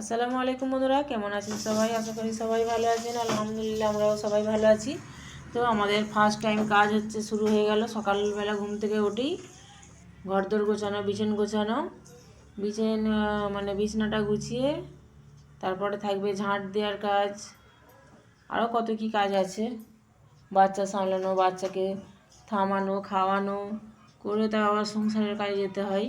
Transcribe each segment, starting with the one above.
আসসালামু আলাইকুম বন্ধুরা, কেমন আছেন সবাই? আশা করি সবাই ভালো আছেন। আলহামদুলিল্লাহ, আমরাও সবাই ভালো আছি। তো আমাদের ফার্স্ট টাইম কাজ হচ্ছে, শুরু হয়ে গেল। সকালবেলা ঘুম থেকে উঠি ঘরদোর গোছানো, বিছান গোছানো। বিছান মানে বিছনাটা গুছিয়ে তারপরে থাকবে ঝাঁট দেওয়ার কাজ। আরও কত কি কাজ আছে? বাচ্চা সামলানো, বাচ্চাকে থামানো, খাওয়ানো, করে তা আবার সংসারের কাজে যেতে হয়।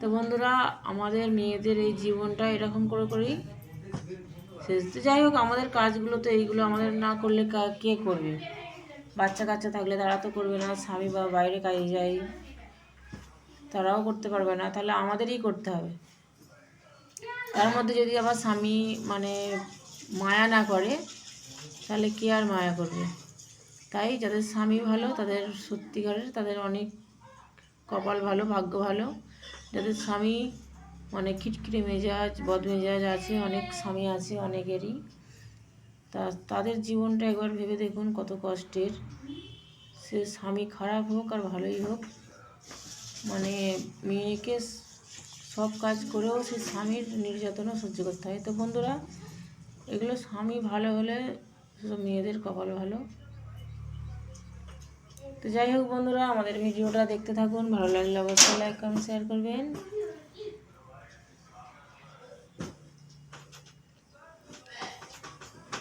তো বন্ধুরা, আমাদের মেয়েদের এই জীবনটা এরকম করে করেই শেষ। যাই হোক, আমাদের কাজগুলো তো এইগুলো আমাদের না করলে কে করবে? বাচ্চা কাচ্চা থাকলে তারা তো করবে না, স্বামী বা বাইরে কাজে যায় তারাও করতে পারবে না, তাহলে আমাদেরই করতে হবে। তার মধ্যে যদি আবার স্বামী মানে মায়া না করে, তাহলে কে আর মায়া করবে? তাই যাদের স্বামী ভালো, তাদের সত্যিকারের তাদের অনেক কপাল ভালো, ভাগ্য ভালো যাদের স্বামী মানে খিটখিটে মেজাজ, বদমেজাজ আছে, অনেক স্বামী আছে অনেকেরই। তা, তাদের জীবনটা একবার ভেবে দেখুন কত কষ্টের। সে স্বামী খারাপ হোক আর ভালোই হোক মানে মেয়েকে সব কাজ করেও সে স্বামীর নির্যাতনও সহ্য করতে হয়। তো বন্ধুরা, এগুলো স্বামী ভালো হলে মেয়েদের কপাল ভালো। তো যাই হোক বন্ধুরা, আমাদের ভিডিওটা দেখতে থাকুন। ভালো লাগলে অবশ্যই লাইক কমেন্ট শেয়ার করবেন।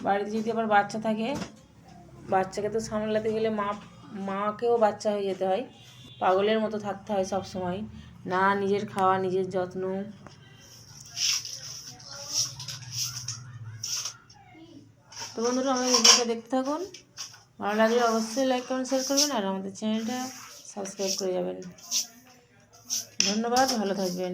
বাড়িতে যদি আবার বাচ্চা থাকে, বাচ্চাকে তো সামলাতে গেলে মা, মাকেও বাচ্চা হয়ে যেতে হয়। পাগলের মতো থাকতে হয় সব সময় না নিজের খাওয়া, নিজের যত্ন। তো বন্ধুরা, আমাদের ভিডিওটা দেখতে থাকুন। ভালো লাগলে অবশ্যই লাইক কমেন্ট শেয়ার করবেন আর আমাদের চ্যানেলটা সাবস্ক্রাইব করে যাবেন। ধন্যবাদ, ভালো থাকবেন।